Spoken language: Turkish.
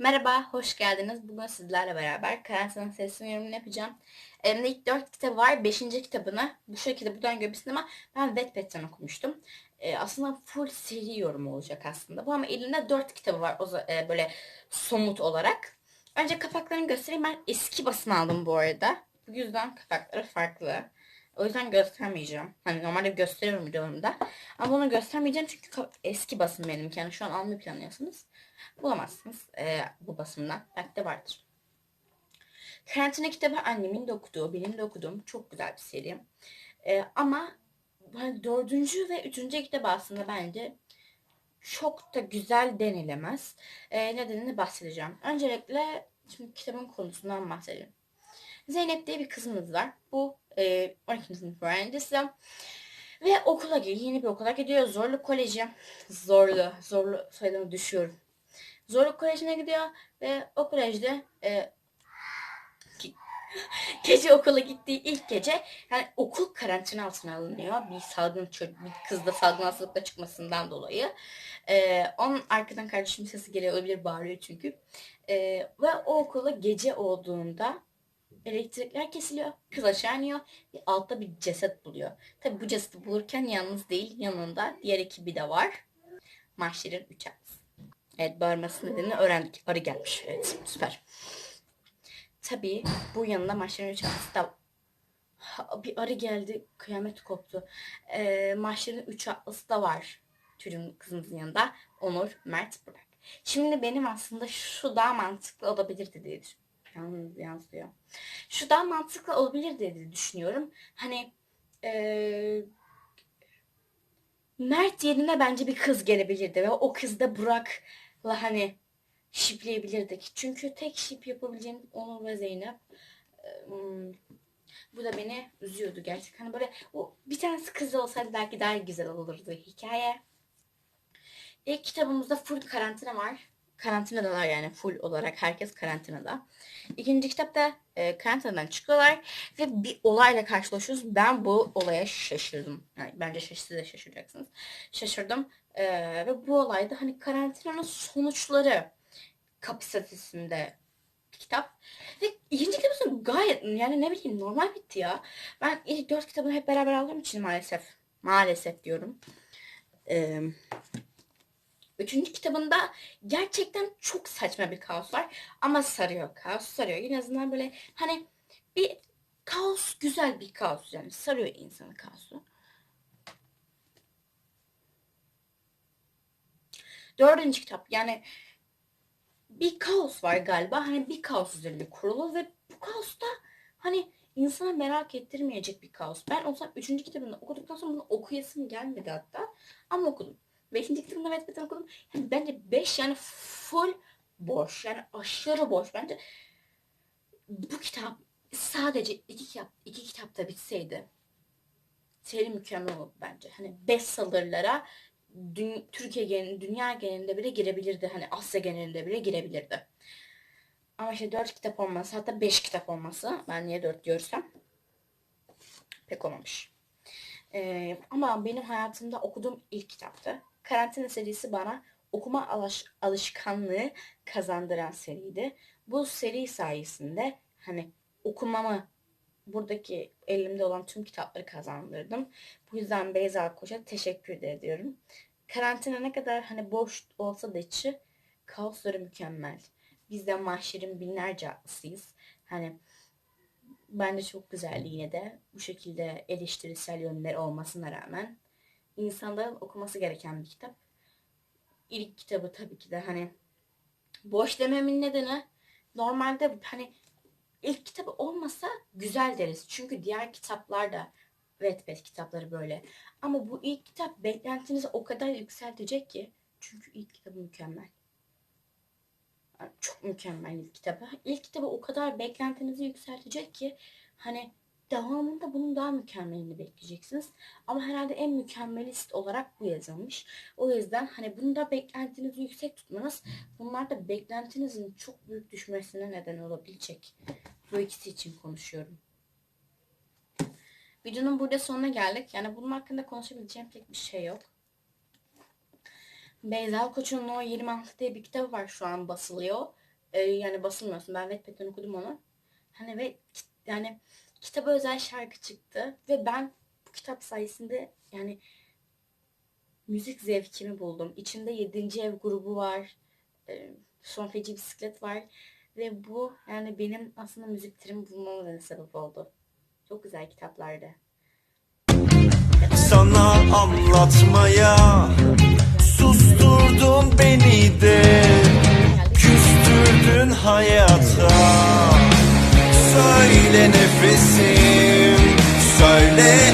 Merhaba, hoş geldiniz. Bugün sizlerle beraber karantina serisinin yorumunu yapacağım. Elimde ilk dört kitap var. Beşinci kitabını bu şekilde buradan görebilirsin ama ben Wattpad'den okumuştum. Ee, aslında full seri yorum olacak aslında. Bu ama elimde dört kitabı var o e, böyle somut olarak. Önce kapaklarını göstereyim. Ben eski basın aldım bu arada. Bu yüzden kapakları farklı. O yüzden göstermeyeceğim. Hani normalde gösteriyorum videolarımda. Ama bunu göstermeyeceğim çünkü eski basın benimki. Yani şu an almayı planlıyorsunuz. Bulamazsınız e, bu basımdan. Belki de vardır. Karantina kitabı annemin de okuduğu, benim de okuduğum çok güzel bir seri. E, ama hani dördüncü ve üçüncü kitap aslında bence çok da güzel denilemez. E, nedenini bahsedeceğim. Öncelikle şimdi kitabın konusundan bahsedeyim. Zeynep diye bir kızımız var. Bu e, 12. sınıf öğrencisi. Ve okula gidiyor. Yeni bir okula gidiyor. Zorlu Koleji. Zorlu. Zorlu soyadını düşüyorum. Zorlu Koleji'ne gidiyor ve o kolejde e, gece okula gittiği ilk gece yani okul karantina altına alınıyor. Bir salgın bir kızda salgın hastalıkla çıkmasından dolayı. E, onun arkadan kardeşim sesi geliyor olabilir bağırıyor çünkü. E, ve o okula gece olduğunda elektrikler kesiliyor. Kız aşağı iniyor ve altta bir ceset buluyor. Tabi bu cesedi bulurken yalnız değil yanında diğer ekibi de var. Mahşer'in üç ağız. Evet bağırması nedenini öğrendik. Arı gelmiş. Evet süper. Tabii bu yanında Mahşer'in üç ağızı da bir arı geldi. Kıyamet koptu. Ee, Mahşer'in üç atlısı da var. Çocuğun kızımızın yanında. Onur, Mert, Burak. Şimdi benim aslında şu daha mantıklı olabilir diye düşünüyorum. Yansıyor. Şu daha mantıklı olabilir diye düşünüyorum. Hani ee, Mert yerine bence bir kız gelebilirdi ve o kız da Burak'la hani şipleyebilirdik. Çünkü tek şip yapabileceğim Onur ve Zeynep. Hmm, bu da beni üzüyordu gerçekten. Hani böyle o bir tanesi kız olsaydı belki daha güzel olurdu hikaye. İlk kitabımızda full karantina var. Karantinadalar yani full olarak herkes karantinada. İkinci kitapta e, karantinadan çıkıyorlar ve bir olayla karşılaşıyoruz. Ben bu olaya şaşırdım. Yani bence siz de şaşıracaksınız. Şaşırdım. E, ve bu olayda hani karantinanın sonuçları kapasitesinde kitap. Ve ikinci kitabı gayet yani ne bileyim normal bitti ya. Ben ilk dört kitabını hep beraber aldığım için maalesef. Maalesef diyorum. Eee Üçüncü kitabında gerçekten çok saçma bir kaos var. Ama sarıyor. Kaos sarıyor. En azından böyle hani bir kaos güzel bir kaos yani. Sarıyor insanı kaosu. Dördüncü kitap yani bir kaos var galiba. Hani bir kaos üzerinde kurulu ve bu kaosta hani insana merak ettirmeyecek bir kaos. Ben o zaman üçüncü kitabını okuduktan sonra bunu okuyasım gelmedi hatta. Ama okudum. Beşinci kitabında Wattpad'den okudum. Yani bence beş yani full boş. Yani aşırı boş. Bence bu kitap sadece iki kitap iki kitapta bitseydi seri mükemmel olurdu bence. Hani bestsellerlara dün, Türkiye genelinde, dünya genelinde bile girebilirdi. Hani Asya genelinde bile girebilirdi. Ama işte dört kitap olması hatta beş kitap olması ben niye dört görsem pek olmamış. Ee, ama benim hayatımda okuduğum ilk kitaptı. Karantina serisi bana okuma alış alışkanlığı kazandıran seriydi. Bu seri sayesinde hani okumamı buradaki elimde olan tüm kitapları kazandırdım. Bu yüzden Beyza Koç'a teşekkür de ediyorum. Karantina ne kadar hani boş olsa da içi kaosları mükemmel. Biz de mahşerin binlerce atlısıyız. Hani bence çok güzeldi yine de bu şekilde eleştirisel yönleri olmasına rağmen insanların okuması gereken bir kitap. İlk kitabı tabii ki de hani boş dememin nedeni normalde hani ilk kitabı olmasa güzel deriz. Çünkü diğer kitaplar da Wattpad kitapları böyle. Ama bu ilk kitap beklentinizi o kadar yükseltecek ki. Çünkü ilk kitabı mükemmel. Yani Çok mükemmel ilk kitabı. İlk kitabı o kadar beklentinizi yükseltecek ki hani devamında bunun daha mükemmelini bekleyeceksiniz. Ama herhalde en mükemmelist olarak bu yazılmış. O yüzden hani bunda beklentinizi yüksek tutmanız bunlar da beklentinizin çok büyük düşmesine neden olabilecek. Bu ikisi için konuşuyorum. Videonun burada sonuna geldik. Yani bunun hakkında konuşabileceğim pek bir şey yok. Beyza Koç'un o 26 diye bir kitabı var şu an basılıyor. e, yani basılmıyorsun. Ben Wattpad'den okudum onu. Hani ve yani kitaba özel şarkı çıktı ve ben bu kitap sayesinde yani müzik zevkimi buldum. İçinde 7. ev grubu var. E, Son Feci Bisiklet var. Ve bu yani benim aslında müzik türümü bulmama da sebep oldu. Çok güzel kitaplardı. Sana anlatmaya nefesim. Söyle